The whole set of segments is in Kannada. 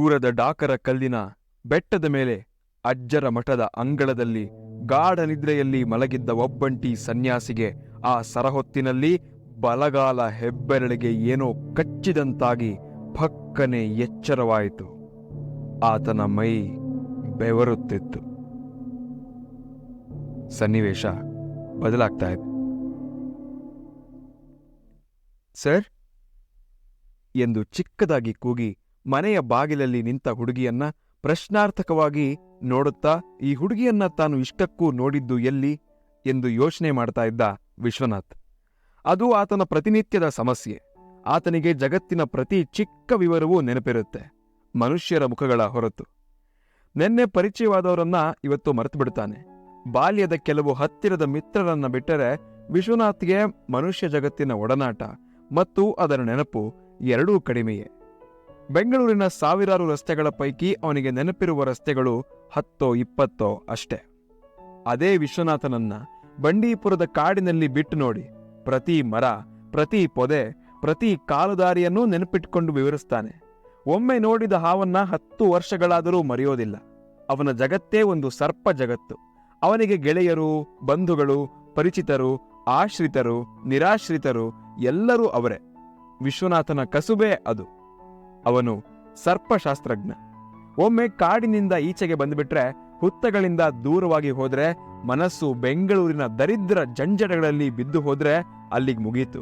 ದೂರದ ಡಾಕರ ಕಲ್ಲಿನ ಬೆಟ್ಟದ ಮೇಲೆ ಅಜ್ಜರ ಮಠದ ಅಂಗಳದಲ್ಲಿ ಗಾಢ ನಿದ್ರೆಯಲ್ಲಿ ಮಲಗಿದ್ದ ಒಬ್ಬಂಟಿ ಸನ್ಯಾಸಿಗೆ ಆ ಸರಹೊತ್ತಿನಲ್ಲಿ ಬಲಗಾಲ ಹೆಬ್ಬೆರಳಿಗೆ ಏನೋ ಕಚ್ಚಿದಂತಾಗಿ ಫಕ್ಕನೆ ಎಚ್ಚರವಾಯಿತು. ಆತನ ಮೈ ಬೆವರುತ್ತಿತ್ತು. ಸನ್ನಿವೇಶ ಬದಲಾಗ್ತಾ ಇದೆ ಸರ್, ಎಂದು ಚಿಕ್ಕದಾಗಿ ಕೂಗಿ ಮನೆಯ ಬಾಗಿಲಲ್ಲಿ ನಿಂತ ಹುಡುಗಿಯನ್ನ ಪ್ರಶ್ನಾರ್ಥಕವಾಗಿ ನೋಡುತ್ತಾ, ಈ ಹುಡುಗಿಯನ್ನ ತಾನು ಇಷ್ಟಕ್ಕೂ ನೋಡಿದ್ದು ಎಲ್ಲಿ? ಎಂದು ಯೋಚನೆ ಮಾಡ್ತಾ ಇದ್ದ ವಿಶ್ವನಾಥ್. ಅದು ಆತನ ಪ್ರತಿನಿತ್ಯದ ಸಮಸ್ಯೆ. ಆತನಿಗೆ ಜಗತ್ತಿನ ಪ್ರತಿ ಚಿಕ್ಕ ವಿವರವೂ ನೆನಪಿರುತ್ತೆ. ಮನುಷ್ಯರ ಮುಖಗಳ ಹೊರತು. ನಿನ್ನೆ ಪರಿಚಯವಾದವರನ್ನ ಇವತ್ತು ಮರೆತು ಬಿಡ್ತಾನೆ ಬಾಲ್ಯದ ಕೆಲವು ಹತ್ತಿರದ ಮಿತ್ರರನ್ನ ಬಿಟ್ಟರೆ ವಿಶ್ವನಾಥ್ಗೆ ಮನುಷ್ಯ ಜಗತ್ತಿನ ಒಡನಾಟ ಮತ್ತು ಅದರ ನೆನಪು ಎರಡೂ ಕಡಿಮೆಯೇ. ಬೆಂಗಳೂರಿನ ಸಾವಿರಾರು ರಸ್ತೆಗಳ ಪೈಕಿ ಅವನಿಗೆ ನೆನಪಿರುವ ರಸ್ತೆಗಳು ಹತ್ತೋ, ಇಪ್ಪತ್ತೋ ಅಷ್ಟೇ. ಅದೇ ವಿಶ್ವನಾಥನನ್ನ ಬಂಡೀಪುರದ ಕಾಡಿನಲ್ಲಿ ಬಿಟ್ಟು ನೋಡಿ ಪ್ರತಿ ಮರ, ಪ್ರತಿ ಪೊದೆ, ಪ್ರತಿ ಕಾಲುದಾರಿಯನ್ನೂ ನೆನಪಿಟ್ಕೊಂಡು ವಿವರಿಸ್ತಾನೆ. ಒಮ್ಮೆ ನೋಡಿದ ಹಾವನ್ನ ಹತ್ತು ವರ್ಷಗಳಾದರೂ ಮರೆಯೋದಿಲ್ಲ. ಅವನ ಜಗತ್ತೇ ಒಂದು ಸರ್ಪ ಜಗತ್ತು. ಅವನಿಗೆ ಗೆಳೆಯರು, ಬಂಧುಗಳು, ಪರಿಚಿತರು, ಆಶ್ರಿತರು, ನಿರಾಶ್ರಿತರು ಎಲ್ಲರೂ ಅವರೇ. ವಿಶ್ವನಾಥನ ಕಸುಬೇ ಅದು. ಅವನು ಸರ್ಪಶಾಸ್ತ್ರಜ್ಞ. ಒಮ್ಮೆ ಕಾಡಿನಿಂದ ಈಚೆಗೆ ಬಂದುಬಿಟ್ರೆ ಹುತ್ತಗಳಿಂದ ದೂರವಾಗಿ ಹೋದ್ರೆ, ಮನಸ್ಸು ಬೆಂಗಳೂರಿನ ದರಿದ್ರ ಜಂಜಡಗಳಲ್ಲಿ ಬಿದ್ದು ಹೋದ್ರೆ ಅಲ್ಲಿಗೆ ಮುಗೀತು.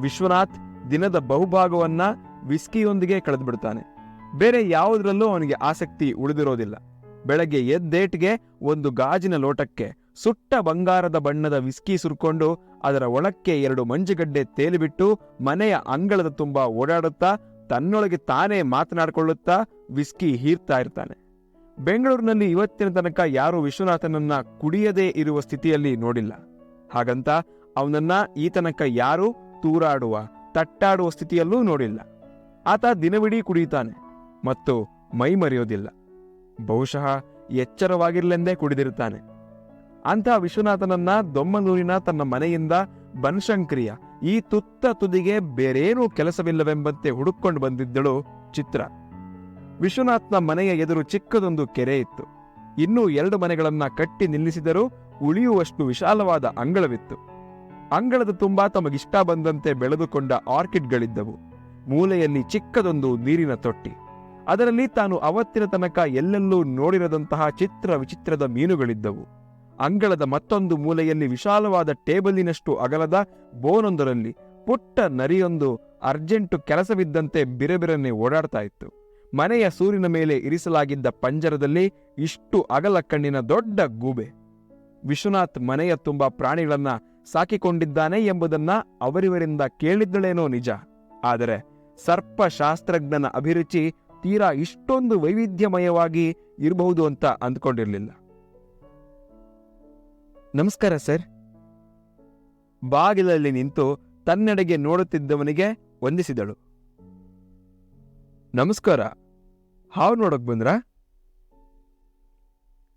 ವಿಶ್ವನಾಥ್ ದಿನದ ಬಹುಭಾಗವನ್ನ ವಿಸ್ಕಿಯೊಂದಿಗೆ ಕಳೆದ್ಬಿಡ್ತಾನೆ. ಬೇರೆ ಯಾವುದರಲ್ಲೂ ಅವನಿಗೆ ಆಸಕ್ತಿ ಉಳಿದಿರೋದಿಲ್ಲ. ಬೆಳಗ್ಗೆ ಎದ್ದೇಟ್ಗೆ ಒಂದು ಗಾಜಿನ ಲೋಟಕ್ಕೆ ಸುಟ್ಟ ಬಂಗಾರದ ಬಣ್ಣದ ವಿಸ್ಕಿ ಸುರ್ಕೊಂಡು ಅದರ ಒಳಕ್ಕೆ ಎರಡು ಮಂಜುಗಡ್ಡೆ ತೇಲಿಬಿಟ್ಟು ಮನೆಯ ಅಂಗಳದ ತುಂಬ ಓಡಾಡುತ್ತಾ ತನ್ನೊಳಗೆ ತಾನೇ ಮಾತನಾಡಿಕೊಳ್ಳುತ್ತಾ ವಿಸ್ಕಿ ಹೀರ್ತಾ ಇರ್ತಾನೆ. ಬೆಂಗಳೂರಿನಲ್ಲಿ ಇವತ್ತಿನ ತನಕ ಯಾರೂ ವಿಶ್ವನಾಥನನ್ನ ಕುಡಿಯದೇ ಇರುವ ಸ್ಥಿತಿಯಲ್ಲಿ ನೋಡಿಲ್ಲ. ಹಾಗಂತ ಅವನನ್ನ ಈ ತನಕ ಯಾರೂ ತೂರಾಡುವ, ತಟ್ಟಾಡುವ ಸ್ಥಿತಿಯಲ್ಲೂ ನೋಡಿಲ್ಲ. ಆತ ದಿನವಿಡೀ ಕುಡಿಯುತ್ತಾನೆ ಮತ್ತು ಮೈ ಮರೆಯೋದಿಲ್ಲ. ಬಹುಶಃ ಎಚ್ಚರವಾಗಿರ್ಲೆಂದೇ ಕುಡಿದಿರುತ್ತಾನೆ. ಅಂಥ ವಿಶ್ವನಾಥನನ್ನ ದೊಮ್ಮನೂರಿನ ತನ್ನ ಮನೆಯಿಂದ ಬನಶಂಕರಿಯ ಈ ತುತ್ತ ತುದಿಗೆ ಬೇರೇನೂ ಕೆಲಸವಿಲ್ಲವೆಂಬಂತೆ ಹುಡುಕೊಂಡು ಬಂದಿದ್ದಳು ಚಿತ್ರ. ವಿಶ್ವನಾಥ್ನ ಮನೆಯ ಎದುರು ಚಿಕ್ಕದೊಂದು ಕೆರೆ ಇತ್ತು. ಇನ್ನೂ ಎರಡು ಮನೆಗಳನ್ನ ಕಟ್ಟಿ ನಿಲ್ಲಿಸಿದರೂ ಉಳಿಯುವಷ್ಟು ವಿಶಾಲವಾದ ಅಂಗಳವಿತ್ತು. ಅಂಗಳದ ತುಂಬಾ ತಮಗಿಷ್ಟ ಬಂದಂತೆ ಬೆಳೆದುಕೊಂಡ ಆರ್ಕಿಡ್ಗಳಿದ್ದವು. ಮೂಲೆಯಲ್ಲಿ ಚಿಕ್ಕದೊಂದು ನೀರಿನ ತೊಟ್ಟಿ. ಅದರಲ್ಲಿ ತಾನು ಅವತ್ತಿನ ತನಕ ಎಲ್ಲೆಲ್ಲೂ ನೋಡಿರದಂತಹ ಚಿತ್ರ ವಿಚಿತ್ರದ ಮೀನುಗಳಿದ್ದವು. ಅಂಗಳದ ಮತ್ತೊಂದು ಮೂಲೆಯಲ್ಲಿ ವಿಶಾಲವಾದ ಟೇಬಲಿನಷ್ಟು ಅಗಲದ ಬೋನೊಂದರಲ್ಲಿ ಪುಟ್ಟ ನರಿಯೊಂದು ಅರ್ಜೆಂಟು ಕೆಲಸವಿದ್ದಂತೆ ಬಿರೆಬಿರನೆ ಓಡಾಡ್ತಾ ಇತ್ತು. ಮನೆಯ ಸೂರಿನ ಮೇಲೆ ಇರಿಸಲಾಗಿದ್ದ ಪಂಜರದಲ್ಲಿ ಇಷ್ಟು ಅಗಲ ಕಣ್ಣಿನ ದೊಡ್ಡ ಗೂಬೆ. ವಿಶ್ವನಾಥ್ ಮನೆಯ ತುಂಬ ಪ್ರಾಣಿಗಳನ್ನ ಸಾಕಿಕೊಂಡಿದ್ದಾನೆ ಎಂಬುದನ್ನ ಅವರಿವರಿಂದ ಕೇಳಿದ್ದಳೇನೋ ನಿಜ. ಆದರೆ ಸರ್ಪಶಾಸ್ತ್ರಜ್ಞನ ಅಭಿರುಚಿ ತೀರಾ ಇಷ್ಟೊಂದು ವೈವಿಧ್ಯಮಯವಾಗಿ ಇರಬಹುದು ಅಂತ ಅಂದ್ಕೊಂಡಿರ್ಲಿಲ್ಲ. ನಮಸ್ಕಾರ, ಸರ್. ಬಾಗಿಲಲ್ಲಿ ನಿಂತು ತನ್ನೆಡೆಗೆ ನೋಡುತ್ತಿದ್ದವನಿಗೆ ವಂದಿಸಿದಳು. ನಮಸ್ಕಾರ, ಹಾವು ನೋಡಕ್ ಬಂದ್ರಾ?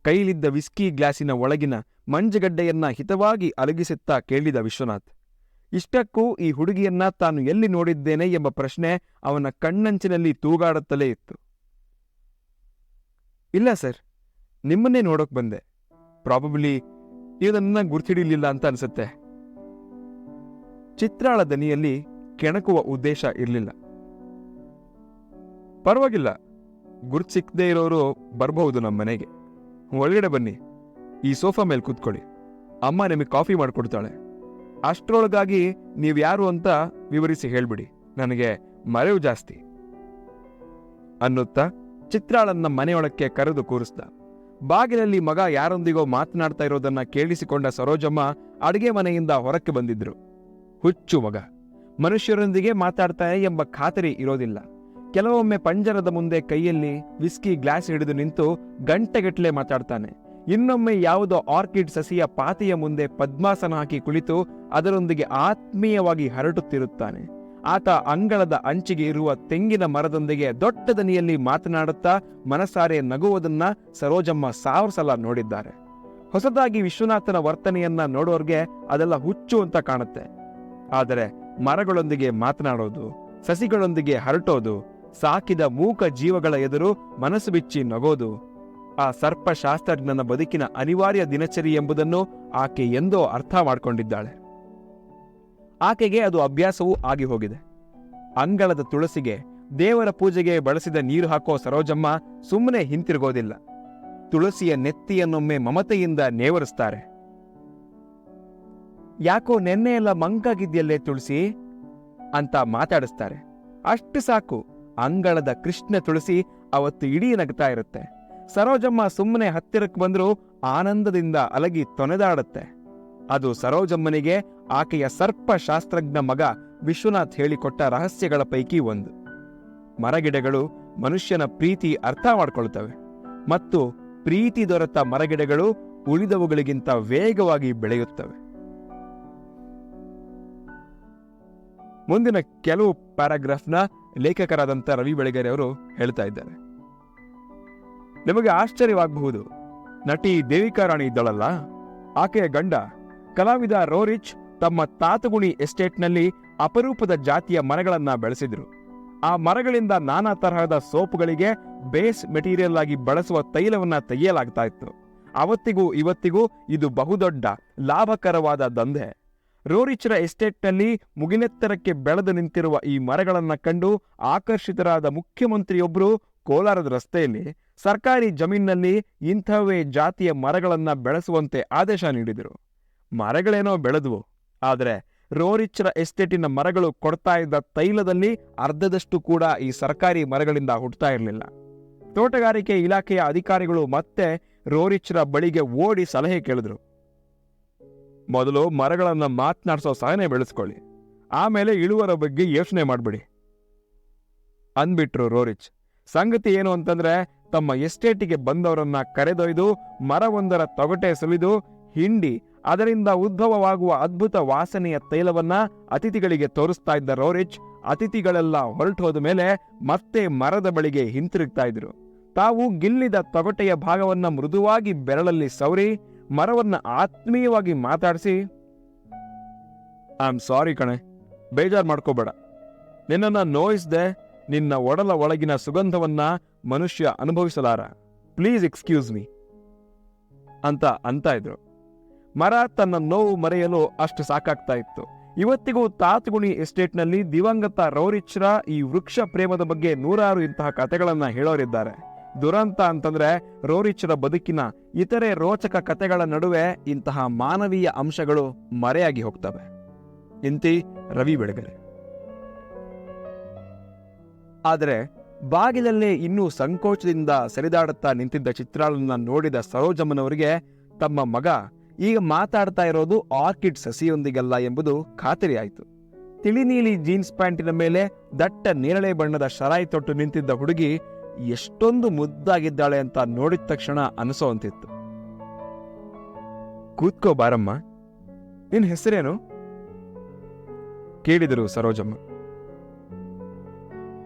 ಕೈಲಿದ್ದ ವಿಸ್ಕಿ ಗ್ಲಾಸಿನ ಒಳಗಿನ ಮಂಜುಗಡ್ಡೆಯನ್ನ ಹಿತವಾಗಿ ಅಲಗಿಸುತ್ತಾ ಕೇಳಿದ ವಿಶ್ವನಾಥ್, ಇಷ್ಟಕ್ಕೂ ಈ ಹುಡುಗಿಯನ್ನ ತಾನು ಎಲ್ಲಿ ನೋಡಿದ್ದೇನೆ ಎಂಬ ಪ್ರಶ್ನೆ ಅವನ ಕಣ್ಣಂಚಿನಲ್ಲಿ ತೂಗಾಡುತ್ತಲೇ ಇತ್ತು. ಇಲ್ಲ, ಸರ್, ನಿಮ್ಮನ್ನೇ ನೋಡೋಕ್ ಬಂದೆ. ಪ್ರಾಬಬ್ಲಿ ನೀವು ನನ್ನ ಗುರ್ತಿಡಿಲಿಲ್ಲ ಅಂತ ಅನ್ಸುತ್ತೆ. ಚಿತ್ರಾಳ ದನಿಯಲ್ಲಿ ಕೆಣಕುವ ಉದ್ದೇಶ ಇರಲಿಲ್ಲ. ಪರವಾಗಿಲ್ಲ, ಗುರ್ತು ಸಿಕ್ಕದೇ ಇರೋರು ಬರಬಹುದು ನಮ್ಮ ಮನೆಗೆ. ಒಳಗಡೆ ಬನ್ನಿ, ಈ ಸೋಫಾ ಮೇಲೆ ಕೂತ್ಕೊಳ್ಳಿ. ಅಮ್ಮ ನಿಮಗೆ ಕಾಫಿ ಮಾಡಿಕೊಡ್ತಾಳೆ. ಅಷ್ಟರೊಳಗಾಗಿ ನೀವ್ಯಾರು ಅಂತ ವಿವರಿಸಿ ಹೇಳ್ಬಿಡಿ, ನನಗೆ ಮರೆವು ಜಾಸ್ತಿ. ಅನ್ನುತ್ತಾ ಚಿತ್ರಾಳನ್ನ ಮನೆಯೊಳಕ್ಕೆ ಕರೆದು ಕೂರಿಸ್ದ. ಬಾಗಿಲಲ್ಲಿ ಮಗ ಯಾರೊಂದಿಗೋ ಮಾತನಾಡ್ತಾ ಇರೋದನ್ನ ಕೇಳಿಸಿಕೊಂಡ ಸರೋಜಮ್ಮ ಅಡುಗೆ ಮನೆಯಿಂದ ಹೊರಕ್ಕೆ ಬಂದಿದ್ರು. ಹುಚ್ಚು ಮಗ. ಮನುಷ್ಯರೊಂದಿಗೆ ಮಾತಾಡ್ತಾನೆ ಎಂಬ ಖಾತರಿ ಇರೋದಿಲ್ಲ. ಕೆಲವೊಮ್ಮೆ ಪಂಜರದ ಮುಂದೆ ಕೈಯಲ್ಲಿ ವಿಸ್ಕಿ ಗ್ಲಾಸ್ ಹಿಡಿದು ನಿಂತು ಗಂಟೆಗಟ್ಟಲೆ ಮಾತಾಡ್ತಾನೆ. ಇನ್ನೊಮ್ಮೆ ಯಾವುದೋ ಆರ್ಕಿಡ್ ಸಸಿಯ ಪಾತಿಯ ಮುಂದೆ ಪದ್ಮಾಸನ ಹಾಕಿ ಕುಳಿತು ಅದರೊಂದಿಗೆ ಆತ್ಮೀಯವಾಗಿ ಹರಟುತ್ತಿರುತ್ತಾನೆ. ಆತ ಅಂಗಳದ ಅಂಚಿಗೆ ಇರುವ ತೆಂಗಿನ ಮರದೊಂದಿಗೆ ದೊಡ್ಡ ದನಿಯಲ್ಲಿ ಮಾತನಾಡುತ್ತಾ ಮನಸಾರೆ ನಗುವುದನ್ನ ಸರೋಜಮ್ಮ ಸಾವಿರ ಸಲ ನೋಡಿದ್ದಾರೆ. ಹೊಸದಾಗಿ ವಿಶ್ವನಾಥನ ವರ್ತನೆಯನ್ನ ನೋಡೋರ್ಗೆ ಅದೆಲ್ಲ ಹುಚ್ಚು ಅಂತ ಕಾಣುತ್ತೆ. ಆದರೆ ಮರಗಳೊಂದಿಗೆ ಮಾತನಾಡೋದು, ಸಸಿಗಳೊಂದಿಗೆ ಹರಟೋದು, ಸಾಕಿದ ಮೂಕ ಜೀವಗಳ ಎದುರು ಮನಸ್ಸು ಬಿಚ್ಚಿ ನಗೋದು, ಆ ಸರ್ಪಶಾಸ್ತ್ರಜ್ಞನ ಬದುಕಿನ ಅನಿವಾರ್ಯ ದಿನಚರಿ ಎಂಬುದನ್ನು ಆಕೆ ಎಂದೋ ಅರ್ಥ ಮಾಡಿಕೊಂಡಿದ್ದಾಳೆ. ಆಕೆಗೆ ಅದು ಅಭ್ಯಾಸವೂ ಆಗಿ ಹೋಗಿದೆ. ಅಂಗಳದ ತುಳಸಿಗೆ, ದೇವರ ಪೂಜೆಗೆ ಬಳಸಿದ ನೀರು ಹಾಕೋ ಸರೋಜಮ್ಮ ಸುಮ್ಮನೆ ಹಿಂತಿರುಗೋದಿಲ್ಲ. ತುಳಸಿಯ ನೆತ್ತಿಯನ್ನೊಮ್ಮೆ ಮಮತೆಯಿಂದ ನೇವರಿಸ್ತಾರೆ. ಯಾಕೋ ನೆನ್ನೆಯೆಲ್ಲ ಮಂಕಾಗಿದ್ಯಲ್ಲೇ ತುಳಸಿ ಅಂತ ಮಾತಾಡಿಸ್ತಾರೆ. ಅಷ್ಟು ಸಾಕು. ಅಂಗಳದ ಕೃಷ್ಣ ತುಳಸಿ ಅವತ್ತು ಇಡೀ ನಗ್ತಾ ಇರುತ್ತೆ. ಸರೋಜಮ್ಮ ಸುಮ್ಮನೆ ಹತ್ತಿರಕ್ಕೆ ಬಂದರೂ ಆನಂದದಿಂದ ಅಲಗಿ ತೊನೆದಾಡುತ್ತೆ. ಅದು ಸರೋಜಮ್ಮನಿಗೆ ಆಕೆಯ ಸರ್ಪಶಾಸ್ತ್ರಜ್ಞ ಮಗ ವಿಶ್ವನಾಥ್ ಹೇಳಿಕೊಟ್ಟ ರಹಸ್ಯಗಳ ಪೈಕಿ ಒಂದು. ಮರಗಿಡಗಳು ಮನುಷ್ಯನ ಪ್ರೀತಿ ಅರ್ಥ ಮಾಡಿಕೊಳ್ತವೆ ಮತ್ತು ಪ್ರೀತಿ ದೊರೆತ ಮರಗಿಡಗಳು ಉಳಿದವುಗಳಿಗಿಂತ ವೇಗವಾಗಿ ಬೆಳೆಯುತ್ತವೆ. ಮುಂದಿನ ಕೆಲವು ಪ್ಯಾರಾಗ್ರಾಫ್ನ ಲೇಖಕರಾದಂಥ ರವಿ ಬೆಳಗೆರೆ ಅವರು ಹೇಳ್ತಾ ಇದ್ದಾರೆ. ನಿಮಗೆ ಆಶ್ಚರ್ಯವಾಗಬಹುದು, ನಟಿ ದೇವಿಕಾ ರಾಣಿ ಇದ್ದಳಲ್ಲ, ಆಕೆಯ ಗಂಡ ಕಲಾವಿದ ರೋರಿಚ್ ತಮ್ಮ ತಾತಗುಣಿ ಎಸ್ಟೇಟ್ನಲ್ಲಿ ಅಪರೂಪದ ಜಾತಿಯ ಮರಗಳನ್ನ ಬೆಳೆಸಿದ್ರು. ಆ ಮರಗಳಿಂದ ನಾನಾ ತರಹದ ಸೋಪುಗಳಿಗೆ ಬೇಸ್ ಮೆಟೀರಿಯಲ್ ಆಗಿ ಬಳಸುವ ತೈಲವನ್ನ ತೆಗೆಯಲಾಗ್ತಾ ಇತ್ತು. ಅವತ್ತಿಗೂ ಇವತ್ತಿಗೂ ಇದು ಬಹುದೊಡ್ಡ ಲಾಭಕರವಾದ ದಂಧೆ. ರೋರಿಚ್ರ ಎಸ್ಟೇಟ್ನಲ್ಲಿ ಮುಗಿನೆತ್ತರಕ್ಕೆ ಬೆಳೆದು ನಿಂತಿರುವ ಈ ಮರಗಳನ್ನ ಕಂಡು ಆಕರ್ಷಿತರಾದ ಮುಖ್ಯಮಂತ್ರಿಯೊಬ್ಬರು ಕೋಲಾರದ ರಸ್ತೆಯಲ್ಲಿ ಸರ್ಕಾರಿ ಜಮೀನಿನಲ್ಲಿ ಇಂಥವೇ ಜಾತಿಯ ಮರಗಳನ್ನ ಬೆಳೆಸುವಂತೆ ಆದೇಶ ನೀಡಿದರು. ಮರಗಳೇನೋ ಬೆಳೆದವು. ಆದರೆ ರೋರಿಚ್ರ ಎಸ್ಟೇಟಿನ ಮರಗಳು ಕೊಡ್ತಾ ಇದ್ದ ತೈಲದಲ್ಲಿ ಅರ್ಧದಷ್ಟು ಕೂಡ ಈ ಸರ್ಕಾರಿ ಮರಗಳಿಂದ ಹುಟ್ಟುತ್ತಾ ಇರಲಿಲ್ಲ. ತೋಟಗಾರಿಕೆ ಇಲಾಖೆಯ ಅಧಿಕಾರಿಗಳು ಮತ್ತೆ ರೋರಿಚ್ರ ಬಳಿಗೆ ಓಡಿ ಸಲಹೆ ಕೇಳಿದ್ರು. ಮೊದಲು ಮರಗಳನ್ನ ಮಾತನಾಡಿಸೋ ಸಹನೆ ಬೆಳೆಸ್ಕೊಳ್ಳಿ. ಆಮೇಲೆ ಇಳುವರ ಬಗ್ಗೆ ಯೋಚನೆ ಮಾಡ್ಬೇಡಿ. ಅಂದ್ಬಿಟ್ರು ರೋರಿಚ್. ಸಂಗತಿ ಏನು ಅಂತಂದ್ರೆ ತಮ್ಮ ಎಸ್ಟೇಟಿಗೆ ಬಂದವರನ್ನ ಕರೆದೊಯ್ದು ಮರವೊಂದರ ತೊಗಟೆ ಸುಲಿದು ಹಿಂಡಿ ಅದರಿಂದ ಉದ್ಭವವಾಗುವ ಅದ್ಭುತ ವಾಸನೆಯ ತೈಲವನ್ನ ಅತಿಥಿಗಳಿಗೆ ತೋರಿಸ್ತಾ ಇದ್ದ ರೋರಿಚ್ ಅತಿಥಿಗಳೆಲ್ಲ ಹೊರಟೋದ ಮೇಲೆ ಮತ್ತೆ ಮರದ ಬಳಿಗೆ ಹಿಂತಿರುಗ್ತಾ ಇದ್ರು. ತಾವು ಗಿಲ್ಲಿದ ತೊಗಟೆಯ ಭಾಗವನ್ನ ಮೃದುವಾಗಿ ಬೆರಳಲ್ಲಿ ಸವರಿ ಮರವನ್ನ ಆತ್ಮೀಯವಾಗಿ ಮಾತಾಡಿಸಿ ಐ ಆಮ್ ಸಾರಿ ಕಣೆ, ಬೇಜಾರ್ ಮಾಡ್ಕೋಬೇಡ. ನಿನ್ನನ್ನ ನೋಯಿಸ್ದೆ ನಿನ್ನ ಒಡಲ ಒಳಗಿನ ಸುಗಂಧವನ್ನ ಮನುಷ್ಯ ಅನುಭವಿಸಲಾರ. ಪ್ಲೀಸ್ ಎಕ್ಸ್ಕ್ಯೂಸ್ ಮೀ ಅಂತ ಅಂತ ಇದ್ರು. ಮರ ತನ್ನ ನೋವು ಮರೆಯಲು ಅಷ್ಟು ಸಾಕಾಗ್ತಾ ಇತ್ತು. ಇವತ್ತಿಗೂ ತಾತ್ಗುಣಿ ಎಸ್ಟೇಟ್ನಲ್ಲಿ ದಿವಂಗತ ರೌರಿಚ್ರ ಈ ವೃಕ್ಷ ಪ್ರೇಮದ ಬಗ್ಗೆ ನೂರಾರು ಇಂತಹ ಕಥೆಗಳನ್ನ ಹೇಳೋರಿದ್ದಾರೆ. ದುರಂತ ಅಂತಂದ್ರೆ ರೋರಿಚ್ರ ಬದುಕಿನ ಇತರೆ ರೋಚಕ ಕಥೆಗಳ ನಡುವೆ ಇಂತಹ ಮಾನವೀಯ ಅಂಶಗಳು ಮರೆಯಾಗಿ ಹೋಗ್ತವೆ. ಇಂತಿ ರವಿ ಬೆಳಗರೆ ಆದರೆ ಬಾಗಿಲಲ್ಲೇ ಇನ್ನೂ ಸಂಕೋಚದಿಂದ ಸರಿದಾಡುತ್ತಾ ನಿಂತಿದ್ದ ಚಿತ್ರಾಳನ್ನ ನೋಡಿದ ಸರೋಜಮ್ಮನವರಿಗೆ ತಮ್ಮ ಮಗ ಈಗ ಮಾತಾಡ್ತಾ ಇರೋದು ಆರ್ಕಿಡ್ ಸಸಿಯೊಂದಿಗಲ್ಲ ಎಂಬುದು ಖಾತರಿಯಾಯಿತು. ತಿಳಿ ನೀಲಿ ಜೀನ್ಸ್ ಪ್ಯಾಂಟಿನ ಮೇಲೆ ದಟ್ಟ ನೇರಳೆ ಬಣ್ಣದ ಶರಾಯಿ ತೊಟ್ಟು ನಿಂತಿದ್ದ ಹುಡುಗಿ ಎಷ್ಟೊಂದು ಮುದ್ದಾಗಿದ್ದಾಳೆ ಅಂತ ನೋಡಿದ ತಕ್ಷಣ ಅನಿಸೋವಂತಿತ್ತು ಕೂತ್ಕೋ ಬಾರಮ್ಮ. ನಿನ್ ಹೆಸರೇನು? ಕೇಳಿದರು ಸರೋಜಮ್ಮ.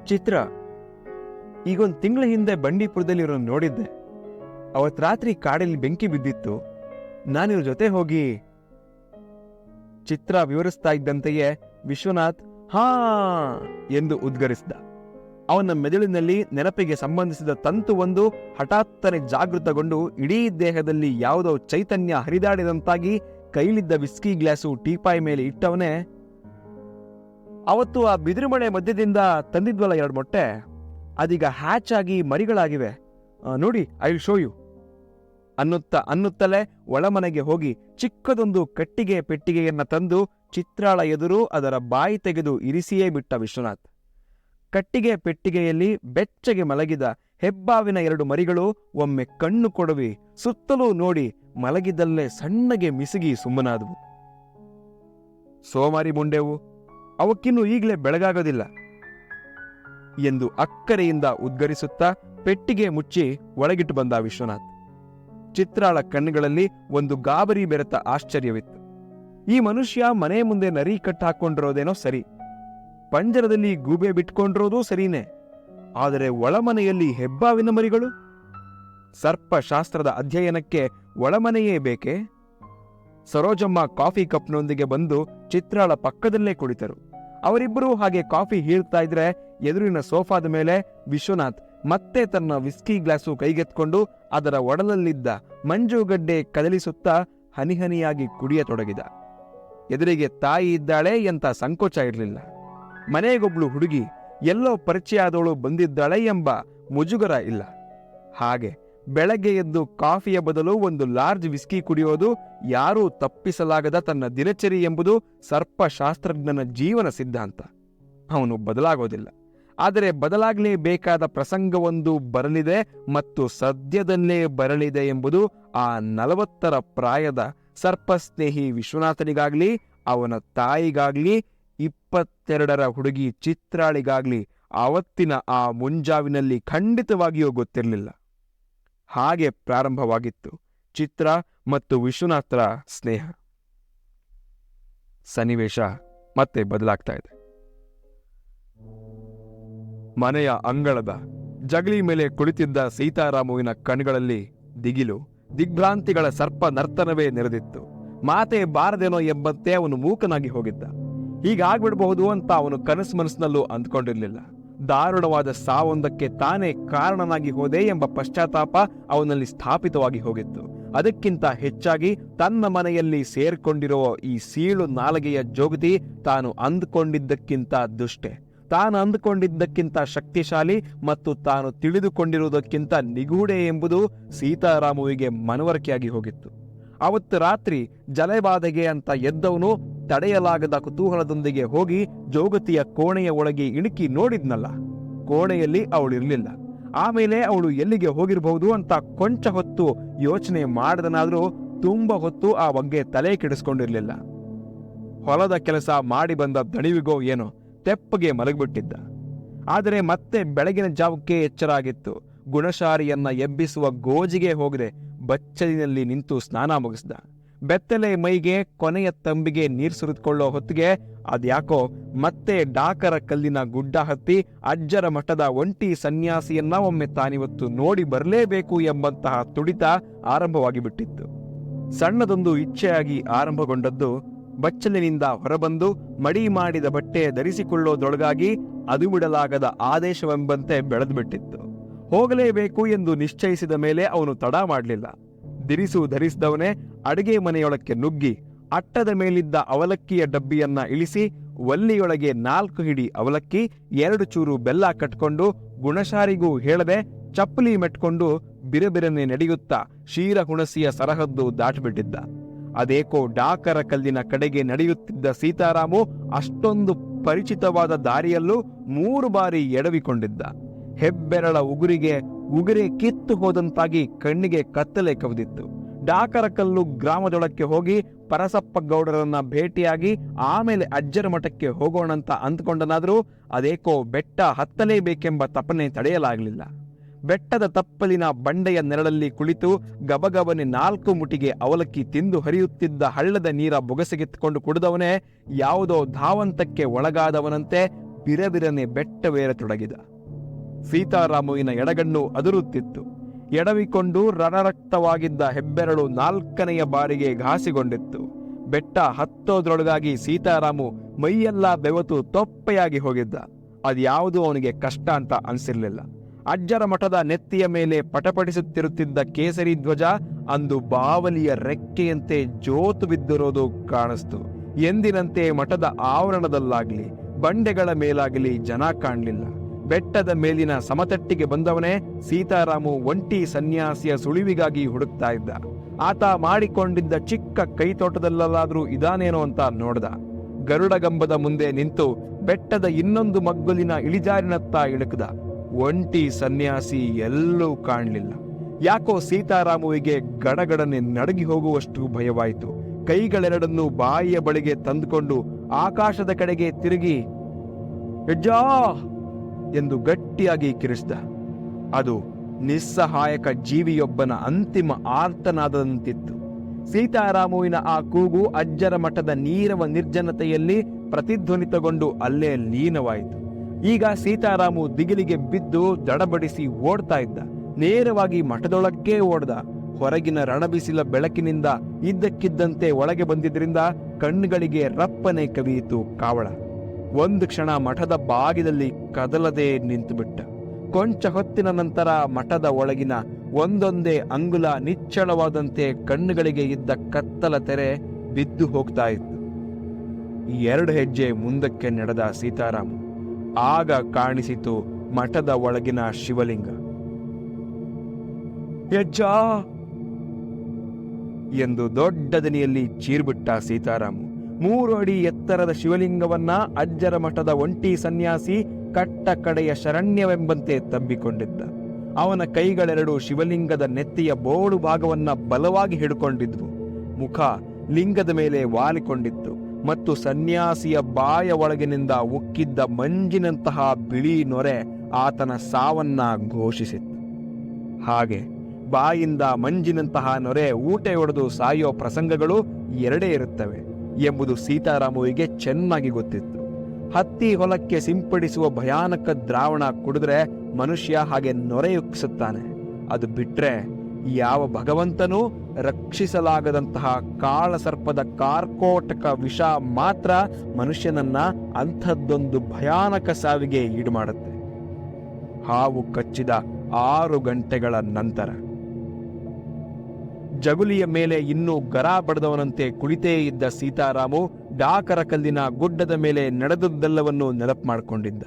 ಚಿತ್ರ, ಈಗೊಂದು ತಿಂಗಳ ಹಿಂದೆ ಬಂಡೀಪುರದಲ್ಲಿ ಇರೋನು ನೋಡಿದ್ದೆ. ಅವತ್ ರಾತ್ರಿ ಕಾಡಲ್ಲಿ ಬೆಂಕಿ ಬಿದ್ದಿತ್ತು. ನಾನಿವ್ರ ಜೊತೆ ಹೋಗಿ ಚಿತ್ರ ವಿವರಿಸ್ತಾ ಇದ್ದಂತೆಯೇ ವಿಶ್ವನಾಥ್, ಹಾ ಎಂದು ಉದ್ಗರಿಸಿದ. ಅವನ ಮೆದುಳಿನಲ್ಲಿ ನೆನಪಿಗೆ ಸಂಬಂಧಿಸಿದ ತಂತು ಒಂದು ಹಠಾತ್ತನೆ ಜಾಗೃತಗೊಂಡು ಇಡೀ ದೇಹದಲ್ಲಿ ಯಾವುದೋ ಚೈತನ್ಯ ಹರಿದಾಡಿದಂತಾಗಿ ಕೈಲಿದ್ದ ವಿಸ್ಕಿ ಗ್ಲಾಸು ಟೀಪಾಯ್ ಮೇಲೆ ಇಟ್ಟವನೇ, ಅವತ್ತು ಆ ಬಿದಿರುಮಳೆ ಮಧ್ಯದಿಂದ ತಂದಿದ್ವಲ್ಲ ಎರಡು ಮೊಟ್ಟೆ? ಅದೀಗ ಹ್ಯಾಚ್ ಆಗಿ ಮರಿಗಳಾಗಿವೆ ನೋಡಿ, ಐ ವಿಲ್ ಶೋ ಯು. ಅನ್ನುತ್ತ ಅನ್ನುತ್ತಲೇ ಒಳಮನೆಗೆ ಹೋಗಿ ಚಿಕ್ಕದೊಂದು ಕಟ್ಟಿಗೆ ಪೆಟ್ಟಿಗೆಯನ್ನ ತಂದು ಚಿತ್ರಾಳ ಎದುರು ಅದರ ಬಾಯಿ ತೆಗೆದು ಇರಿಸಿಯೇ ಬಿಟ್ಟ ವಿಶ್ವನಾಥ್. ಕಟ್ಟಿಗೆ ಪೆಟ್ಟಿಗೆಯಲ್ಲಿ ಬೆಚ್ಚಗೆ ಮಲಗಿದ ಹೆಬ್ಬಾವಿನ ಎರಡು ಮರಿಗಳು ಒಮ್ಮೆ ಕಣ್ಣು ಕೊಡವಿ ಸುತ್ತಲೂ ನೋಡಿ ಮಲಗಿದಲ್ಲೇ ಸಣ್ಣಗೆ ಮಿಸುಗಿ ಸುಮ್ಮನಾದವು. ಸೋಮಾರಿ ಮುಂಡೆವು, ಅವಕ್ಕಿನ್ನೂ ಈಗಲೇ ಬೆಳಗಾಗೋದಿಲ್ಲ. ಎಂದು ಅಕ್ಕರೆಯಿಂದ ಉದ್ಗರಿಸುತ್ತಾ ಪೆಟ್ಟಿಗೆ ಮುಚ್ಚಿ ಒಳಗಿಟ್ಟು ಬಂದ ವಿಶ್ವನಾಥ್. ಚಿತ್ರಾಳ ಕಣ್ಣುಗಳಲ್ಲಿ ಒಂದು ಗಾಬರಿ ಬೆರೆತ ಆಶ್ಚರ್ಯವಿತ್ತು. ಈ ಮನುಷ್ಯ ಮನೆ ಮುಂದೆ ನರಿ ಕಟ್ಟಾಕೊಂಡಿರೋದೇನೋ ಸರಿ. ಪಂಜರದಲ್ಲಿ ಗೂಬೆ ಬಿಟ್ಕೊಂಡಿರೋದೂ ಸರಿನೇ. ಆದರೆ ಒಳಮನೆಯಲ್ಲಿ ಹೆಬ್ಬಾವಿನ ಮರಿಗಳು? ಸರ್ಪಶಾಸ್ತ್ರದ ಅಧ್ಯಯನಕ್ಕೆ ಒಳಮನೆಯೇ ಬೇಕೇ? ಸರೋಜಮ್ಮ ಕಾಫಿ ಕಪ್ನೊಂದಿಗೆ ಬಂದು ಚಿತ್ರಾಳ ಪಕ್ಕದಲ್ಲೇ ಕುಳಿತರು. ಅವರಿಬ್ಬರೂ ಹಾಗೆ ಕಾಫಿ ಹೀಳ್ತಾ ಇದ್ರೆ ಎದುರಿನ ಸೋಫಾದ ಮೇಲೆ ವಿಶ್ವನಾಥ್ ಮತ್ತೆ ತನ್ನ ವಿಸ್ಕಿ ಗ್ಲಾಸು ಕೈಗೆತ್ಕೊಂಡು ಅದರ ಒಡಲಲ್ಲಿದ್ದ ಮಂಜುಗಡ್ಡೆ ಕದಲಿಸುತ್ತಾ ಹನಿಹನಿಯಾಗಿ ಕುಡಿಯತೊಡಗಿದ. ಎದುರಿಗೆ ತಾಯಿ ಇದ್ದಾಳೆ ಎಂತ ಸಂಕೋಚ ಇರಲಿಲ್ಲ. ಮನೆಗೊಬ್ಳು ಹುಡುಗಿ ಎಲ್ಲೋ ಪರಿಚಯ ಆದವಳು ಬಂದಿದ್ದಾಳೆ ಎಂಬ ಮುಜುಗರ ಇಲ್ಲ. ಹಾಗೆ ಬೆಳಗ್ಗೆ ಎದ್ದು ಕಾಫಿಯ ಬದಲು ಒಂದು ಲಾರ್ಜ್ ವಿಸ್ಕಿ ಕುಡಿಯೋದು ಯಾರೂ ತಪ್ಪಿಸಲಾಗದ ತನ್ನ ದಿನಚರಿ ಎಂಬುದು ಸರ್ಪಶಾಸ್ತ್ರಜ್ಞನ ಜೀವನ ಸಿದ್ಧಾಂತ. ಅವನು ಬದಲಾಗೋದಿಲ್ಲ. ಆದರೆ ಬದಲಾಗಲೇಬೇಕಾದ ಪ್ರಸಂಗವೊಂದು ಬರಲಿದೆ ಮತ್ತು ಸದ್ಯದಲ್ಲೇ ಬರಲಿದೆ ಎಂಬುದು ಆ ನಲವತ್ತರ ಪ್ರಾಯದ ಸರ್ಪಸ್ನೇಹಿ ವಿಶ್ವನಾಥನಿಗಾಗ್ಲಿ, ಅವನ ತಾಯಿಗಾಗ್ಲಿ, ಇಪ್ಪತ್ತೆರಡರ ಹುಡುಗಿ ಚಿತ್ರಾಳಿಗಾಗ್ಲಿ, ಆವತ್ತಿನ ಆ ಮುಂಜಾವಿನಲ್ಲಿ ಖಂಡಿತವಾಗಿಯೂ ಗೊತ್ತಿರಲಿಲ್ಲ. ಹಾಗೆ ಪ್ರಾರಂಭವಾಗಿತ್ತು ಚಿತ್ರ ಮತ್ತು ವಿಶ್ವನಾಥರ ಸ್ನೇಹ. ಸನ್ನಿವೇಶ ಮತ್ತೆ ಬದಲಾಗ್ತಾ ಇದೆ. ಮನೆಯ ಅಂಗಳದ ಜಗಲಿ ಮೇಲೆ ಕುಳಿತಿದ್ದ ಸೀತಾರಾಮುವಿನ ಕಣ್ಗಳಲ್ಲಿ ದಿಗಿಲು, ದಿಗ್ಭ್ರಾಂತಿಗಳ ಸರ್ಪ ನರ್ತನವೇ ನೆರೆದಿತ್ತು. ಮಾತೆ ಬಾರದೇನೋ ಎಂಬಂತೆ ಅವನು ಮೂಕನಾಗಿ ಹೋಗಿದ್ದ. ಹೀಗಾಗ್ಬಿಡಬಹುದು ಅಂತ ಅವನು ಕನಸು ಮನಸ್ಸಿನಲ್ಲೂ ಅಂದ್ಕೊಂಡಿರಲಿಲ್ಲ. ದಾರುಣವಾದ ಸಾವೊಂದಕ್ಕೆ ತಾನೇ ಕಾರಣನಾಗಿ ಹೋದೆ ಎಂಬ ಪಶ್ಚಾತ್ತಾಪ ಅವನಲ್ಲಿ ಸ್ಥಾಪಿತವಾಗಿ ಹೋಗಿತ್ತು. ಅದಕ್ಕಿಂತ ಹೆಚ್ಚಾಗಿ ತನ್ನ ಮನೆಯಲ್ಲಿ ಸೇರ್ಕೊಂಡಿರುವ ಈ ಸೀಳು ನಾಲಗೆಯ ಜೋಗತಿ ತಾನು ಅಂದುಕೊಂಡಿದ್ದಕ್ಕಿಂತ ದುಷ್ಟೆ. ತಾನು ಅಂದುಕೊಂಡಿದ್ದಕ್ಕಿಂತ ಶಕ್ತಿಶಾಲಿ ಮತ್ತು ತಾನು ತಿಳಿದುಕೊಂಡಿರುವುದಕ್ಕಿಂತ ನಿಗೂಢೆ ಎಂಬುದು ಸೀತಾರಾಮುವಿಗೆ ಮನವರಿಕೆಯಾಗಿ ಹೋಗಿತ್ತು. ಅವತ್ತು ರಾತ್ರಿ ಜಲೆಬಾಧೆಗೆ ಅಂತ ಎದ್ದವನು ತಡೆಯಲಾಗದ ಕುತೂಹಲದೊಂದಿಗೆ ಹೋಗಿ ಜೋಗತಿಯ ಕೋಣೆಯ ಒಳಗೆ ಇಣುಕಿ ನೋಡಿದ್ನಲ್ಲ. ಕೋಣೆಯಲ್ಲಿ ಅವಳಿರಲಿಲ್ಲ ಆಮೇಲೆ ಅವಳು ಎಲ್ಲಿಗೆ ಹೋಗಿರಬಹುದು ಅಂತ ಕೊಂಚ ಹೊತ್ತು ಯೋಚನೆ ಮಾಡದನಾದರೂ ತುಂಬ ಹೊತ್ತು ಆ ಬಗ್ಗೆ ತಲೆ ಕೆಡಿಸ್ಕೊಂಡಿರಲಿಲ್ಲ. ಹೊಲದ ಕೆಲಸ ಮಾಡಿ ಬಂದ ದಣಿವಿಗೋ ಏನೋ ತೆಪ್ಪಗೆ ಮಲಗಿಬಿಟ್ಟಿದ್ದ. ಆದರೆ ಮತ್ತೆ ಬೆಳಗಿನ ಜಾವಕ್ಕೆ ಎಚ್ಚರ ಆಗಿತ್ತು ಗುಣಶಾರಿಯನ್ನ ಎಬ್ಬಿಸುವ ಗೋಜಿಗೆ ಹೋಗದೆ ಬಚ್ಚಲಿನಲ್ಲಿ ನಿಂತು ಸ್ನಾನ ಮುಗಿಸಿದ. ಬೆತ್ತಲೆ ಮೈಗೆ, ಕೊನೆಯ ತಂಬಿಗೆ ನೀರು ಸುರಿದುಕೊಳ್ಳೋ ಹೊತ್ತಿಗೆ ಅದ್ಯಾಕೋ ಮತ್ತೆ ಡಾಕರ ಕಲ್ಲಿನ ಗುಡ್ಡ ಹತ್ತಿ ಅಜ್ಜರ ಮಠದ ಒಂಟಿ ಸನ್ಯಾಸಿಯನ್ನ ಒಮ್ಮೆ ತಾನಿವತ್ತು ನೋಡಿ ಬರಲೇಬೇಕು ಎಂಬಂತಹ ತುಡಿತ ಆರಂಭವಾಗಿ ಬಿಟ್ಟಿತ್ತು ಸಣ್ಣದೊಂದು ಇಚ್ಛೆಯಾಗಿ ಆರಂಭಗೊಂಡದ್ದು ಬಚ್ಚಲಿನಿಂದ ಹೊರಬಂದು ಮಡಿ ಮಾಡಿದ ಬಟ್ಟೆ ಧರಿಸಿಕೊಳ್ಳೋದೊಳಗಾಗಿ ಅದು ಬಿಡಲಾಗದ ಆದೇಶವೆಂಬಂತೆ ಬೆಳೆದುಬಿಟ್ಟಿತ್ತು. ಹೋಗಲೇಬೇಕು ಎಂದು ನಿಶ್ಚಯಿಸಿದ ಮೇಲೆ ಅವನು ತಡ ಮಾಡಲಿಲ್ಲ. ದಿರಿಸು ಧರಿಸಿದವನೇ ಅಡಿಗೆ ಮನೆಯೊಳಕ್ಕೆ ನುಗ್ಗಿ, ಅಟ್ಟದ ಮೇಲಿದ್ದ ಅವಲಕ್ಕಿಯ ಡಬ್ಬಿಯನ್ನ ಇಳಿಸಿ, ಒಲ್ಲಿಯೊಳಗೆ ನಾಲ್ಕು ಹಿಡಿ ಅವಲಕ್ಕಿ, ಎರಡು ಚೂರು ಬೆಲ್ಲ ಕಟ್ಕೊಂಡು ಗುಣಶಾರಿಗೂ ಹೇಳದೆ ಚಪ್ಪಲಿ ಮೆಟ್ಕೊಂಡು ಬಿರಬಿರನೆ ನಡೆಯುತ್ತಾ ಶೀರ ಹುಣಸಿಯ ಸರಹದ್ದು ದಾಟಿಬಿಟ್ಟಿದ್ದ. ಅದೇಕೋ ಡಾಕರ ಕಲ್ಲಿನ ಕಡೆಗೆ ನಡೆಯುತ್ತಿದ್ದ ಸೀತಾರಾಮು ಅಷ್ಟೊಂದು ಪರಿಚಿತವಾದ ದಾರಿಯಲ್ಲೂ ಮೂರು ಬಾರಿ ಎಡವಿಕೊಂಡಿದ್ದ. ಹೆಬ್ಬೆರಳ ಉಗುರಿಗೆ ಉಗುರೆ ಕಿತ್ತು ಹೋದಂತಾಗಿ ಕಣ್ಣಿಗೆ ಕತ್ತಲೆ ಕವಿದಿತ್ತು. ಡಾಕರಕಲ್ಲು ಗ್ರಾಮದೊಳಕ್ಕೆ ಹೋಗಿ ಪರಸಪ್ಪ ಗೌಡರನ್ನ ಭೇಟಿಯಾಗಿ ಆಮೇಲೆ ಅಜ್ಜರ ಮಠಕ್ಕೆ ಹೋಗೋಣಂತ ಅಂದ್ಕೊಂಡನಾದ್ರೂ ಅದೇಕೋ ಬೆಟ್ಟ ಹತ್ತಲೇಬೇಕೆಂಬ ತಪನೆ ತಡೆಯಲಾಗಲಿಲ್ಲ. ಬೆಟ್ಟದ ತಪ್ಪಲಿನ ಬಂಡೆಯ ನೆರಳಲ್ಲಿ ಕುಳಿತು ಗಬಗಬನೆ ನಾಲ್ಕು ಮುಟಿಗೆ ಅವಲಕ್ಕಿ ತಿಂದು ಹರಿಯುತ್ತಿದ್ದ ಹಳ್ಳದ ನೀರ ಬೊಗಸೆಗೆತ್ತಿಕೊಂಡು ಕುಡಿದವನೇ ಯಾವುದೋ ಧಾವಂತಕ್ಕೆ ಒಳಗಾದವನಂತೆ ಬಿರಬಿರನೆ ಬೆಟ್ಟವೇರತೊಡಗಿದ. ಸೀತಾರಾಮುವಿನ ಎಡಗಣ್ಣು ಅದುರುತ್ತಿತ್ತು. ಎಡವಿಕೊಂಡು ರಣರಕ್ತವಾಗಿದ್ದ ಹೆಬ್ಬೆರಳು ನಾಲ್ಕನೆಯ ಬಾರಿಗೆ ಘಾಸಿಗೊಂಡಿತ್ತು. ಬೆಟ್ಟ ಹತ್ತೋದ್ರೊಳಗಾಗಿ ಸೀತಾರಾಮು ಮೈಯೆಲ್ಲ ಬೆವತು ತೊಪ್ಪೆಯಾಗಿ ಹೋಗಿದ್ದ. ಅದ್ಯಾವುದೂ ಅವನಿಗೆ ಕಷ್ಟ ಅಂತ ಅನ್ಸಿರ್ಲಿಲ್ಲ. ಅಜ್ಜರ ಮಠದ ನೆತ್ತಿಯ ಮೇಲೆ ಪಟಪಡಿಸುತ್ತಿರುತ್ತಿದ್ದ ಕೇಸರಿ ಧ್ವಜ ಅಂದು ಬಾವಲಿಯ ರೆಕ್ಕೆಯಂತೆ ಜೋತು ಬಿದ್ದಿರೋದು ಕಾಣಿಸ್ತು. ಎಂದಿನಂತೆ ಮಠದ ಆವರಣದಲ್ಲಾಗ್ಲಿ, ಬಂಡೆಗಳ ಮೇಲಾಗಲಿ ಜನ ಕಾಣಲಿಲ್ಲ. ಬೆಟ್ಟದ ಮೇಲಿನ ಸಮತಟ್ಟಿಗೆ ಬಂದವನೇ ಸೀತಾರಾಮು ಒಂಟಿ ಸನ್ಯಾಸಿಯ ಸುಳಿವಿಗಾಗಿ ಹುಡುಕ್ತಾ ಇದ್ದ. ಆತ ಮಾಡಿಕೊಂಡಿದ್ದ ಚಿಕ್ಕ ಕೈತೋಟದಲ್ಲಾದ್ರೂ ಇದಾನೇನೋ ಅಂತ ನೋಡ್ದ. ಗರುಡಗಂಬದ ಮುಂದೆ ನಿಂತು ಬೆಟ್ಟದ ಇನ್ನೊಂದು ಮಗ್ಗುಲಿನ ಇಳಿಜಾರಿನತ್ತ ಇಳುಕದ. ಒಂಟಿ ಸನ್ಯಾಸಿ ಎಲ್ಲೂ ಕಾಣಲಿಲ್ಲ. ಯಾಕೋ ಸೀತಾರಾಮುವಿಗೆ ಗಡಗಡನೆ ನಡಗಿ ಹೋಗುವಷ್ಟು ಭಯವಾಯಿತು. ಕೈಗಳೆರಡನ್ನು ಬಾಯಿಯ ಬಳಿಗೆ ತಂದುಕೊಂಡು ಆಕಾಶದ ಕಡೆಗೆ ತಿರುಗಿ, ಯಜ್ಜಾ! ಎಂದು ಗಟ್ಟಿಯಾಗಿ ಕಿರಿಸಿದ. ಅದು ನಿಸ್ಸಹಾಯಕ ಜೀವಿಯೊಬ್ಬನ ಅಂತಿಮ ಆರ್ತನಾದಂತಿತ್ತು. ಸೀತಾರಾಮುವಿನ ಆ ಕೂಗು ಅಜ್ಜರ ಮಠದ ನೀರವ ನಿರ್ಜನತೆಯಲ್ಲಿ ಪ್ರತಿಧ್ವನಿತಗೊಂಡು ಅಲ್ಲೇ ಲೀನವಾಯಿತು. ಈಗ ಸೀತಾರಾಮು ದಿಗಿಲಿಗೆ ಬಿದ್ದು ದಡಬಡಿಸಿ ಓಡ್ತಾ ಇದ್ದ. ನೇರವಾಗಿ ಮಠದೊಳಕ್ಕೇ ಓಡ್ದ. ಹೊರಗಿನ ರಣಬಿಸಿಲ ಬೆಳಕಿನಿಂದ ಇದ್ದಕ್ಕಿದ್ದಂತೆ ಒಳಗೆ ಬಂದಿದ್ದರಿಂದ ಕಣ್ಣುಗಳಿಗೆ ರಪ್ಪನೆ ಕವಿಯಿತು ಕಾವಳ. ಒಂದು ಕ್ಷಣ ಮಠದ ಬಾಗಿಲಲ್ಲಿ ಕದಲದೆ ನಿಂತುಬಿಟ್ಟ. ಕೊಂಚ ಹೊತ್ತಿನ ನಂತರ ಮಠದ ಒಳಗಿನ ಒಂದೊಂದೇ ಅಂಗುಲ ನಿಚ್ಚಳವಾದಂತೆ ಕಣ್ಣುಗಳಿಗೆ ಇದ್ದ ಕತ್ತಲ ತೆರೆ ಬಿದ್ದು ಹೋಗ್ತಾ ಇತ್ತು. ಎರಡು ಹೆಜ್ಜೆ ಮುಂದಕ್ಕೆ ನಡೆದ ಸೀತಾರಾಮ. ಆಗ ಕಾಣಿಸಿತು ಮಠದ ಒಳಗಿನ ಶಿವಲಿಂಗ. ಹೆಜ್ಜ ಎಂದು ದೊಡ್ಡ ದನಿಯಲ್ಲಿ ಚೀರ್ಬಿಟ್ಟ ಸೀತಾರಾಮ ಮೂರು ಅಡಿ ಎತ್ತರದ ಶಿವಲಿಂಗವನ್ನ ಅಜ್ಜರ ಮಠದ ಒಂಟಿ ಸನ್ಯಾಸಿ ಕಟ್ಟ ಕಡೆಯ ಶರಣ್ಯವೆಂಬಂತೆ ತಬ್ಬಿಕೊಂಡಿದ್ದ. ಅವನ ಕೈಗಳೆರಡು ಶಿವಲಿಂಗದ ನೆತ್ತಿಯ ಬೋಳು ಭಾಗವನ್ನ ಬಲವಾಗಿ ಹಿಡ್ಕೊಂಡಿದ್ವು. ಮುಖ ಲಿಂಗದ ಮೇಲೆ ವಾಲಿಕೊಂಡಿತ್ತು. ಮತ್ತು ಸನ್ಯಾಸಿಯ ಬಾಯ ಒಳಗಿನಿಂದ ಉಕ್ಕಿದ್ದ ಮಂಜಿನಂತಹ ಬಿಳಿ ನೊರೆ ಆತನ ಸಾವನ್ನ ಘೋಷಿಸಿತ್ತು. ಹಾಗೆ ಬಾಯಿಂದ ಮಂಜಿನಂತಹ ನೊರೆ ಊಟೆಯೊಡೆದು ಸಾಯೋ ಪ್ರಸಂಗಗಳು ಎರಡೇ ಇರುತ್ತವೆ ಎಂಬುದು ಸೀತಾರಾಮುವಿಗೆ ಚೆನ್ನಾಗಿ ಗೊತ್ತಿತ್ತು. ಹತ್ತಿ ಹೊಲಕ್ಕೆ ಸಿಂಪಡಿಸುವ ಭಯಾನಕ ದ್ರಾವಣ ಕುಡಿದ್ರೆ ಮನುಷ್ಯ ಹಾಗೆ ನೊರೆಯುಕ್ಸುತ್ತಾನೆ ಅದು ಬಿಟ್ರೆ ಯಾವ ಭಗವಂತನೂ ರಕ್ಷಿಸಲಾಗದಂತಹ ಕಾಳಸರ್ಪದ ಕಾರ್ಕೋಟಕ ವಿಷ ಮಾತ್ರ ಮನುಷ್ಯನನ್ನ ಅಂಥದ್ದೊಂದು ಭಯಾನಕ ಸಾವಿಗೆ ಈಡು ಮಾಡುತ್ತೆ ಹಾವು ಕಚ್ಚಿದ ಆರು ಗಂಟೆಗಳ ನಂತರ. ಜಗುಲಿಯ ಮೇಲೆ ಇನ್ನೂ ಗರ ಬಡದವನಂತೆ ಕುಳಿತೇ ಇದ್ದ ಸೀತಾರಾಮು ಡಾಕರ ಕಲ್ಲಿನ ಗುಡ್ಡದ ಮೇಲೆ ನಡೆದದ್ದೆಲ್ಲವನ್ನು ನೆನಪು ಮಾಡಿಕೊಂಡಿದ್ದ.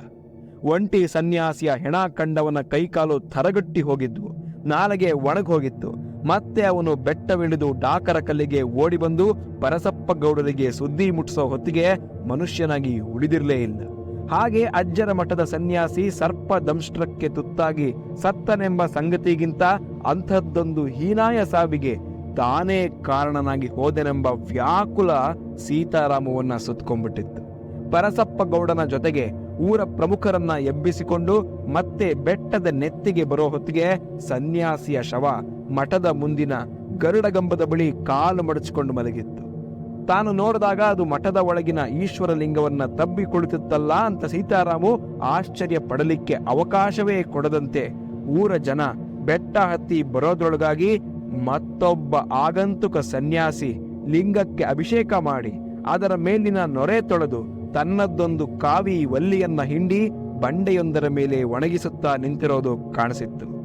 ಒಂಟಿ ಸನ್ಯಾಸಿಯ ಹೆಣ ಕಂಡವನ ಕೈಕಾಲು ಥರಗಟ್ಟಿ ಹೋಗಿದ್ವು. ನಾಲಗೆ ಒಣಗೋಗಿತ್ತು ಮತ್ತೆ ಅವನು ಬೆಟ್ಟವಿಳಿದು ಡಾಕರ ಕಲ್ಲಿಗೆ ಓಡಿ ಬಂದು ಪರಸಪ್ಪ ಗೌಡರಿಗೆ ಸುದ್ದಿ ಮುಟ್ಟಿಸೋ ಹೊತ್ತಿಗೆ ಮನುಷ್ಯನಾಗಿ ಉಳಿದಿರಲೇ ಇಲ್ಲ. ಹಾಗೆ ಅಜ್ಜರ ಮಠದ ಸನ್ಯಾಸಿ ಸರ್ಪ ದಂಷ್ಟ್ರಕ್ಕೆ ತುತ್ತಾಗಿ ಸತ್ತನೆಂಬ ಸಂಗತಿಗಿಂತ ಅಂಥದ್ದೊಂದು ಹೀನಾಯ ಸಾವಿಗೆ ತಾನೇ ಕಾರಣನಾಗಿ ಹೋದೆನೆಂಬ ವ್ಯಾಕುಲ ಸೀತಾರಾಮವನ್ನ ಸುತ್ಕೊಂಡ್ಬಿಟ್ಟಿತ್ತು. ಪರಸಪ್ಪ ಗೌಡನ ಜೊತೆಗೆ ಊರ ಪ್ರಮುಖರನ್ನ ಎಬ್ಬಿಸಿಕೊಂಡು ಮತ್ತೆ ಬೆಟ್ಟದ ನೆತ್ತಿಗೆ ಬರೋ ಹೊತ್ತಿಗೆ ಸನ್ಯಾಸಿಯ ಶವ ಮಠದ ಮುಂದಿನ ಗರುಡಗಂಬದ ಬಳಿ ಕಾಲು ಮಡಚಿಕೊಂಡು ಮಲಗಿತ್ತು. ತಾನು ನೋಡಿದಾಗ ಅದು ಮಠದ ಒಳಗಿನ ಈಶ್ವರ ಲಿಂಗವನ್ನ ತಬ್ಬಿ ಅಂತ ಸೀತಾರಾಮು ಆಶ್ಚರ್ಯ ಪಡಲಿಕ್ಕೆ ಅವಕಾಶವೇ ಕೊಡದಂತೆ ಊರ ಜನ ಬೆಟ್ಟ ಹತ್ತಿ ಬರೋದ್ರೊಳಗಾಗಿ ಮತ್ತೊಬ್ಬ ಆಗಂತುಕ ಸನ್ಯಾಸಿ ಲಿಂಗಕ್ಕೆ ಅಭಿಷೇಕ ಮಾಡಿ ಅದರ ಮೇಲಿನ ನೊರೆ ತೊಳೆದು ತನ್ನದ್ದೊಂದು ಕಾವಿ ವಲ್ಲಿಯನ್ನ ಹಿಂಡಿ ಬಂಡೆಯೊಂದರ ಮೇಲೆ ಒಣಗಿಸುತ್ತಾ ನಿಂತಿರೋದು ಕಾಣಿಸಿತ್ತು.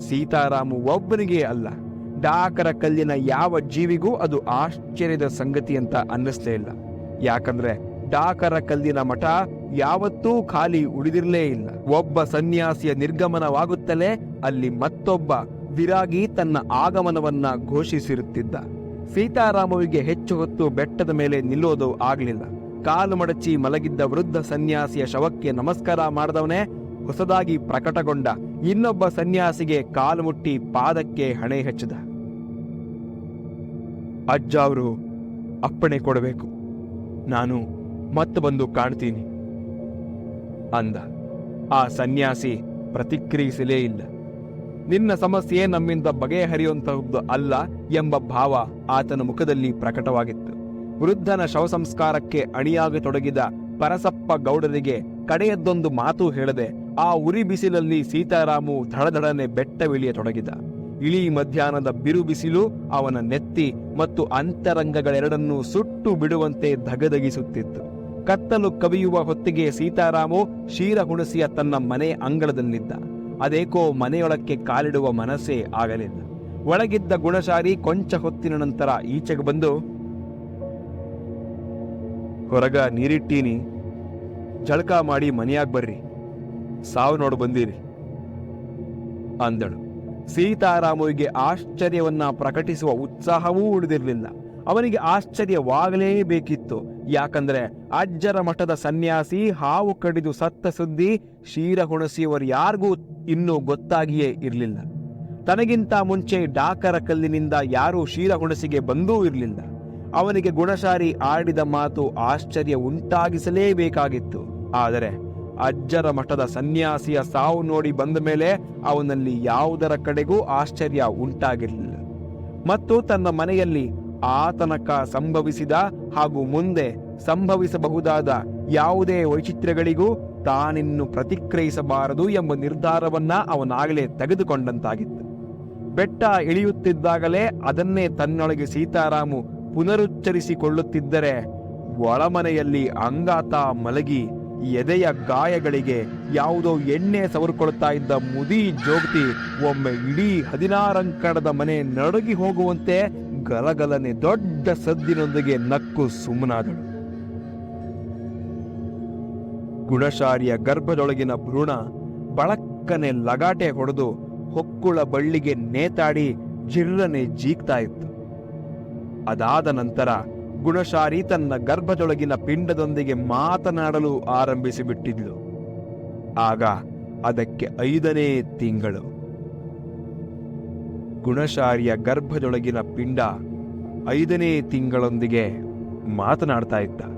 ಸೀತಾರಾಮು ಒಬ್ಬನಿಗೆ ಅಲ್ಲ. ಡಾಕರ ಕಲ್ಲಿನ ಯಾವ ಜೀವಿಗೂ ಅದು ಆಶ್ಚರ್ಯದ ಸಂಗತಿ ಅಂತ ಅನ್ನಿಸ್ಲೇ ಇಲ್ಲ. ಯಾಕಂದ್ರೆ ಡಾಕರ ಕಲ್ಲಿನ ಮಠ ಯಾವತ್ತೂ ಖಾಲಿ ಉಳಿದಿರಲೇ ಇಲ್ಲ. ಒಬ್ಬ ಸನ್ಯಾಸಿಯ ನಿರ್ಗಮನವಾಗುತ್ತಲೇ ಅಲ್ಲಿ ಮತ್ತೊಬ್ಬ ವಿರಾಗಿ ತನ್ನ ಆಗಮನವನ್ನ ಘೋಷಿಸಿರುತ್ತಿದ್ದ. ಸೀತಾರಾಮುವಿಗೆ ಹೆಚ್ಚು ಹೊತ್ತು ಬೆಟ್ಟದ ಮೇಲೆ ನಿಲ್ಲೋದು ಆಗ್ಲಿಲ್ಲ. ಕಾಲು ಮಡಚಿ ಮಲಗಿದ್ದ ವೃದ್ಧ ಸನ್ಯಾಸಿಯ ಶವಕ್ಕೆ ನಮಸ್ಕಾರ ಮಾಡಿದವನೇ ಹೊಸದಾಗಿ ಪ್ರಕಟಗೊಂಡ ಇನ್ನೊಬ್ಬ ಸನ್ಯಾಸಿಗೆ ಕಾಲು ಮುಟ್ಟಿ ಪಾದಕ್ಕೆ ಹಣೆ ಹಚ್ಚಿದ. ಅಜ್ಜ ಅವರು, ಅಪ್ಪಣೆ ಕೊಡಬೇಕು. ನಾನು ಮತ್ತೆ ಬಂದು ಕಾಣ್ತೀನಿ, ಅಂದ. ಆ ಸನ್ಯಾಸಿ ಪ್ರತಿಕ್ರಿಯಿಸಲೇ ಇಲ್ಲ. ನಿನ್ನ ಸಮಸ್ಯೆ ನಮ್ಮಿಂದ ಬಗೆಹರಿಯುವಂತಹದ್ದು ಅಲ್ಲ ಎಂಬ ಭಾವ ಆತನ ಮುಖದಲ್ಲಿ ಪ್ರಕಟವಾಗಿತ್ತು. ವೃದ್ಧನ ಶವ ಸಂಸ್ಕಾರಕ್ಕೆ ಅಣಿಯಾಗಿ ತೊಡಗಿದ ಪರಸಪ್ಪ ಗೌಡರಿಗೆ ಕಡೆಯದ್ದೊಂದು ಮಾತು ಹೇಳದೆ ಆ ಉರಿ ಬಿಸಿಲಲ್ಲಿ ಸೀತಾರಾಮು ಧಡಧಡನೆ ಬೆಟ್ಟವಿಳಿಯತೊಡಗಿದ ಇಳಿ ಮಧ್ಯಾಹ್ನದ ಬಿರು ಬಿಸಿಲು ಅವನ ನೆತ್ತಿ ಮತ್ತು ಅಂತರಂಗಗಳೆರಡನ್ನೂ ಸುಟ್ಟು ಬಿಡುವಂತೆ ಧಗಧಗಿಸುತ್ತಿತ್ತು. ಕತ್ತಲು ಕವಿಯುವ ಹೊತ್ತಿಗೆ ಸೀತಾರಾಮು ಶೀರ ಹುಣಸಿಯ ತನ್ನ ಮನೆ ಅಂಗಳದಲ್ಲಿದ್ದ. ಅದೇಕೋ ಮನೆಯೊಳಕ್ಕೆ ಕಾಲಿಡುವ ಮನಸ್ಸೇ ಆಗಲಿಲ್ಲ. ಒಳಗಿದ್ದ ಗುಣಶಾರಿ ಕೊಂಚ ಹೊತ್ತಿನ ನಂತರ ಈಚೆಗೆ ಬಂದು, ಹೊರಗ ನೀರಿಟ್ಟೀನಿ. ಜಳಕ ಮಾಡಿ ಮನೆಯಾಗ ಬರ್ರಿ. ಸಾವು ನೋಡು, ಬಂದಿರಿ. ಅಂದಳು. ಸೀತಾರಾಮುವಿಗೆ ಆಶ್ಚರ್ಯವನ್ನ ಪ್ರಕಟಿಸುವ ಉತ್ಸಾಹವೂ ಉಳಿದಿರಲಿಲ್ಲ. ಅವನಿಗೆ ಆಶ್ಚರ್ಯವಾಗಲೇಬೇಕಿತ್ತು ಯಾಕಂದ್ರೆ ಅಜ್ಜರ ಮಠದ ಸನ್ಯಾಸಿ ಹಾವು ಕಡಿದು ಸತ್ತ ಸುದ್ದಿ ಕ್ಷೀರಹುಣಸಿಯವರು ಯಾರಿಗೂ ಇನ್ನೂ ಗೊತ್ತಾಗಿಯೇ ಇರಲಿಲ್ಲ. ತನಗಿಂತ ಮುಂಚೆ ಡಾಕರ ಕಲ್ಲಿನಿಂದ ಯಾರೂ ಕ್ಷೀರಹುಣಸಿಗೆ ಬಂದೂ ಇರಲಿಲ್ಲ. ಅವನಿಗೆ ಗುಣಶಾರಿ ಆಡಿದ ಮಾತು ಆಶ್ಚರ್ಯ ಉಂಟಾಗಿಸಲೇಬೇಕಾಗಿತ್ತು ಆದರೆ ಅಜ್ಜರ ಮಠದ ಸನ್ಯಾಸಿಯ ಸಾವು ನೋಡಿ ಬಂದ ಮೇಲೆ ಅವನಲ್ಲಿ ಯಾವುದರ ಕಡೆಗೂ ಆಶ್ಚರ್ಯ ಉಂಟಾಗಿರಲಿಲ್ಲ ಮತ್ತು ತನ್ನ ಮನೆಯಲ್ಲಿ ಆತನಕ ಸಂಭವಿಸಿದ ಹಾಗೂ ಮುಂದೆ ಸಂಭವಿಸಬಹುದಾದ ಯಾವುದೇ ವೈಚಿತ್ರ್ಯಗಳಿಗೂ ತಾನಿನ್ನು ಪ್ರತಿಕ್ರಿಯಿಸಬಾರದು ಎಂಬ ನಿರ್ಧಾರವನ್ನ ಅವನಾಗಲೇ ತೆಗೆದುಕೊಂಡಂತಾಗಿತ್ತು. ಬೆಟ್ಟ ಇಳಿಯುತ್ತಿದ್ದಾಗಲೇ ಅದನ್ನೇ ತನ್ನೊಳಗೆ ಸೀತಾರಾಮು ಪುನರುಚ್ಚರಿಸಿಕೊಳ್ಳುತ್ತಿದ್ದರೆ ಒಳಮನೆಯಲ್ಲಿ ಅಂಗಾತ ಮಲಗಿ ಎದೆಯ ಗಾಯಗಳಿಗೆ ಯಾವುದೋ ಎಣ್ಣೆ ಸವರ್ಕೊಳ್ತಾ ಇದ್ದ ಮುದಿ ಜೋಗತಿ ಒಮ್ಮೆ ಇಡೀ ಹದಿನಾರಂಕಣದ ಮನೆ ನಡುಗಿ ಹೋಗುವಂತೆ ಗಲಗಲನೆ ದೊಡ್ಡ ಸದ್ದಿನೊಂದಿಗೆ ನಕ್ಕು ಸುಮ್ಮನಾದಳು. ಗುಣಶಾರಿಯ ಗರ್ಭದೊಳಗಿನ ಭ್ರೂಣ ಬಳಕ್ಕನೆ ಲಗಾಟೆ ಹೊಡೆದು ಹೊಕ್ಕುಳ ಬಳ್ಳಿಗೆ ನೇತಾಡಿ ಜಿರ್ರನೆ ಜೀಗ್ತಾ ಇತ್ತು. ಅದಾದ ನಂತರ ಗುಣಶಾರಿ ತನ್ನ ಗರ್ಭದೊಳಗಿನ ಪಿಂಡದೊಂದಿಗೆ ಮಾತನಾಡಲು ಆರಂಭಿಸಿಬಿಟ್ಟಿದ್ಲು. ಆಗ ಅದಕ್ಕೆ ಐದನೇ ತಿಂಗಳು. ಗುಣಶಾರಿಯ ಗರ್ಭದೊಳಗಿನ ಪಿಂಡ ಐದನೇ ತಿಂಗಳೊಂದಿಗೆ ಮಾತನಾಡ್ತಾ ಇದ್ದ.